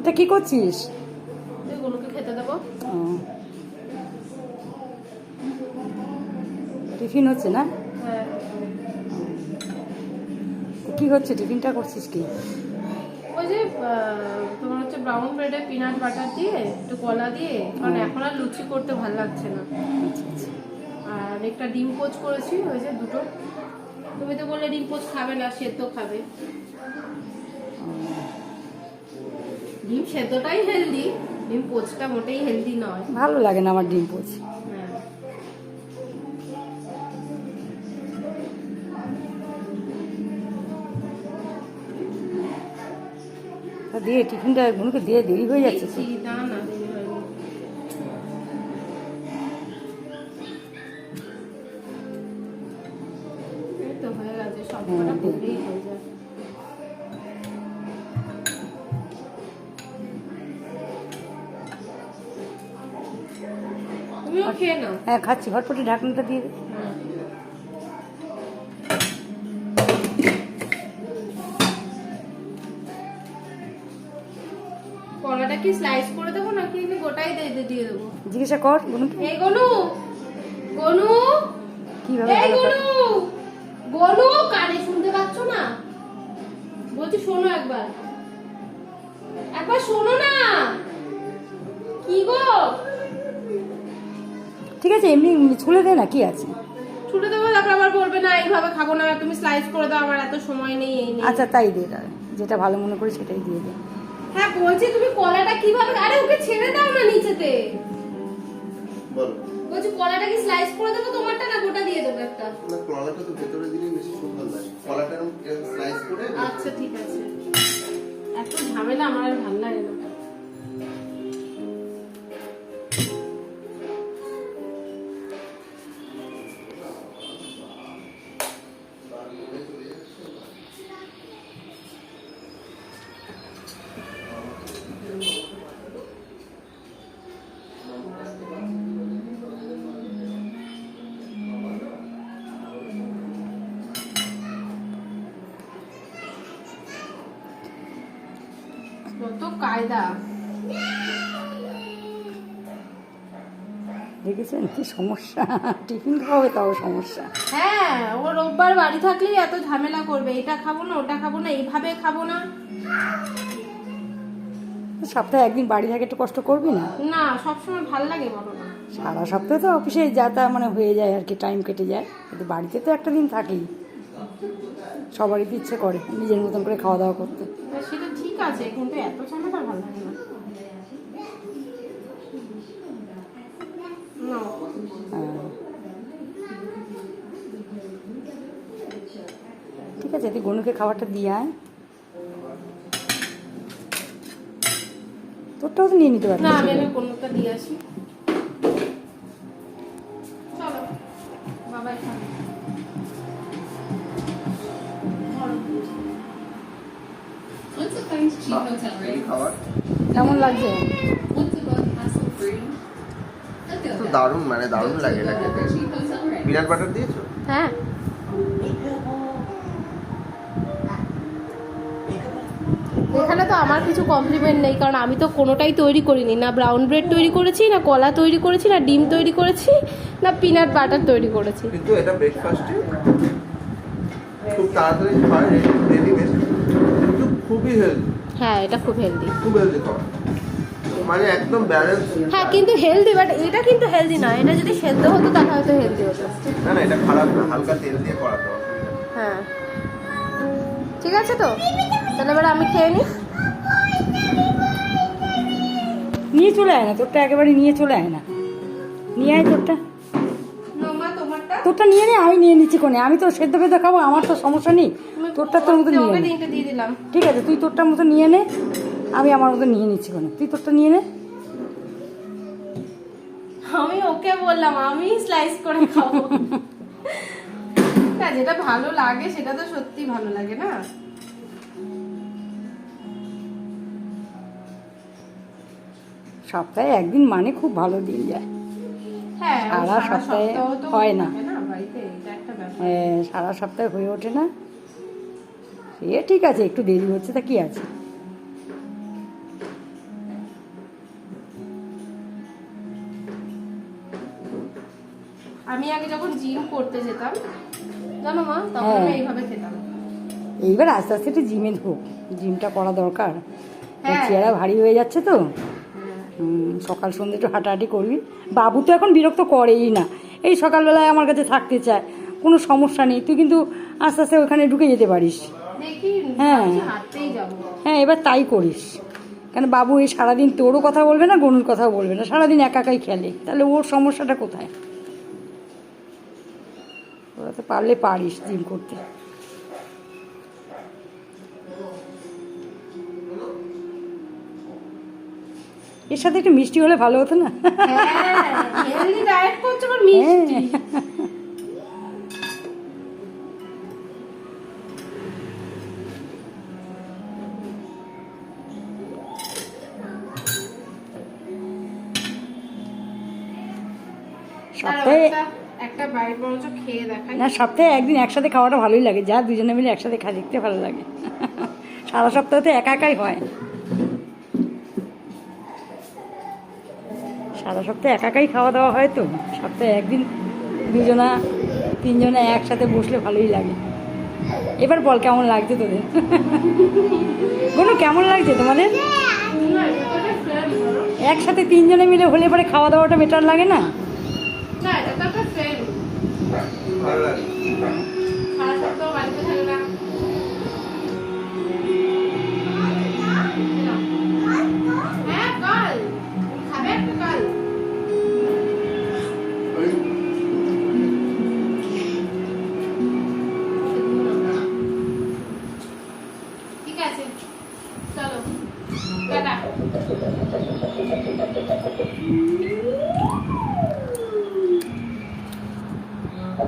এটা কি করছিস? এগুলোকে খেতে দেবো। টিফিন হচ্ছে না? হ্যাঁ। কি হচ্ছে? টিফিনটা করছিস কি? ওই যে তোমার হচ্ছে ব্রাউন ব্রেডে পিনাট বাটার দিয়ে একটু কলা দিয়ে কারণ এখন আর লুচি করতে ভালো লাগছে না। আচ্ছা আচ্ছা। আর একটা ডিম পোচ করেছি ওই যে দুটো। তুমি তো বললে ডিম পোচ খাবে না সেদ্ধ খাবে। ডিম সেদ্ধটাই হেলদি ডিম পোচটা মোটেই হেলদি নয়। ভালো লাগে না আমার ডিম পোচ। দিয়ে টিফিনটা গুনুকে দিয়ে দেরি হয়ে যাচ্ছে না না তো হয়ে গেছে সব হ্যাঁ, খেয়ে হ্যাঁ খাচ্ছি। হটপটে ঢাকনাটা দিয়ে। কলাটা কি স্লাইস করে দেবো নাকি এমনি গোটাই দিয়ে দিয়ে দেবো? জিজ্ঞাসা কর এই গনু গনু। কীভাবে এই গনু গনু কানে শুনতে পাচ্ছ না? বলছি শোনো একবার। একবার শোনো না। আছে এমনি ছুলে দে না কি আছে? ছুটে দেবো তারপর আবার বলবে না এইভাবে খাব না তুমি স্লাইস করে দাও আমার এত সময় নেই এই নেই আচ্ছা তাই দে তাহলে। যেটা ভালো মনে করি সেটাই দিয়ে দে। হ্যাঁ বলছি তুমি কলাটা কীভাবে আরে ওকে ছেড়ে দাও না নিচেতে। বলো। বলছি কলাটা কি স্লাইস করে দেবো তোমারটা না গোটা দিয়ে দেবো একটা? না কলাটা তো ভেতরে দিলে বেশি সুন্দর লাগে। কলাটা স্লাইস করে আচ্ছা ঠিক আছে। এত ঝামেলা আমার ভালো কত কায়দা। দেখেছেন কি সমস্যা? টিফিন খাওয়াবে তাও সমস্যা। হ্যাঁ ও রোববার বাড়ি থাকলেই এত ঝামেলা করবে। এটা খাব না ওটা খাব না এইভাবে খাব না। সপ্তাহে একদিন বাড়ি থাকে একটু কষ্ট করবি না? না সবসময় ভালো লাগে বলো না। সারা সপ্তাহে তো অফিসে যাতা মানে হয়ে যায় আর কি টাইম কেটে যায়। কিন্তু বাড়িতে তো একটা দিন থাকেই। সবারই তো ইচ্ছে করে নিজের মতন করে খাওয়া দাওয়া করতে। আছে কিন্তু এত ঝামেলা ভালো লাগে না। ঠিক আছে তুই গনুকে খাবারটা দিয়ে আয়। তোরটাও তো নিয়ে নিতে পারবি। না আমি আমি কোনোটা দিয়ে আসি। খাবার কেমন লাগছে? তো দারুণ মানে দারুণ লাগে এটা খেতে? পিনাট বাটার দিয়েছ? হ্যাঁ। এখানে তো আমার কিছু কমপ্লিমেন্ট নেই কারণ আমি তো কোনোটাই তৈরি করিনি। না ব্রাউন ব্রেড তৈরি করেছি না কলা তৈরি করেছি না ডিম তৈরি করেছি না পিনাট বাটার তৈরি করেছি। কিন্তু এটা ব্রেকফাস্টে খুব তাড়াতাড়ি হয় রেডিমেড কিন্তু খুবই হেলদি হ্যাঁ এটা খুব হেলদি খুব হেলদি খাবার মানে একদম ব্যালেন্স হ্যাঁ কিন্তু হেলদি বাট এটা কিন্তু হেলদি না। এটা যদি সেদ্ধ হতো তাহলে হয়তো হেলদি হতো। না না এটা খারাপ না। হালকা তেল দিয়ে করাতে অসুবিধা হ্যাঁ। ঠিক আছে তো? তাহলে এবার আমি খেয়ে নিই। নিয়ে চলে আয় না তোরটা একেবারে নিয়ে চলে আয় না। নিয়ে আয় তোরটা। তোরটা নিয়ে নে আমি নিয়ে নিচ্ছি কোনে। আমি তো সেদ্ধ ফেদ্ধ খাব আমার তো সমস্যা নেই। তোরটা তোর মতো নিয়ে নে। ঠিক আছে তুই তোরটার মতো নিয়ে নে আমি আমার মতো নিয়ে নিচ্ছি কোনে তুই তোরটা নিয়ে নে। আমি ওকে বললাম আমি স্লাইস করে খাব। না যেটা ভালো লাগে সেটা তো সত্যি ভালো লাগে না। সপ্তাহে একদিন মানে খুব ভালো দিন যায়। হ্যাঁ সারা সপ্তাহে হয় না। এ, সারা সপ্তাহে হয়ে ওঠে না। এ ঠিক আছে একটু দেরি হচ্ছে তা কি আছে? আমি আগে যখন জিম করতে যেতাম জানো মা তখন হ্যাঁ। আমি এইভাবে খেতাম। এইবার আস্তে আস্তে একটু জিমে ঢোক জিমটা করা দরকার। হ্যাঁ। চেহারা ভারী হয়ে যাচ্ছে তো। সকাল সন্ধ্যে একটু হাঁটাহাঁটি করবি। বাবু তো এখন বিরক্ত করেই না। এই সকালবেলায় আমার কাছে থাকতে চায় কোনো সমস্যা নেই। তুই কিন্তু আস্তে আস্তে ওখানে ঢুকে যেতে পারিস। হ্যাঁ। হ্যাঁ এবার তাই করিস। কেন বাবু এই সারাদিন তোরও কথা বলবে না গনুর কথাও বলবে না? সারাদিন একা একাই খেলে। তাহলে ওর সমস্যাটা কোথায়? ওরা তো পারলে পারিস জিম করতে। এর সাথে একটু মিষ্টি হলে ভালো হতো না? হ্যাঁ ডায়েট করছে আবার মিষ্টি। সপ্তাহে একটা- বাইট বরঞ্চ খেয়ে দেখাই। না সপ্তাহে একদিন একসাথে খাওয়াটা ভালোই লাগে। যা দুজনে মিলে একসাথে খা দেখতে ভালো লাগে। সারা সপ্তাহ তো একা একাই হয়। সারা সপ্তাহে একা একাই খাওয়া দাওয়া হয় তো। সপ্তাহে একদিন দুজনা তিনজনা একসাথে বসলে ভালোই লাগে। এবার বল কেমন লাগছে তোদের? কোনো কেমন লাগছে তোমাদের? একসাথে তিনজনে মিলে হলে পরে খাওয়া দাওয়াটা বেটার লাগে না, এটা তো একটা friend। ভালো লাগে সারা সপ্তাহ বাড়িতে থাকে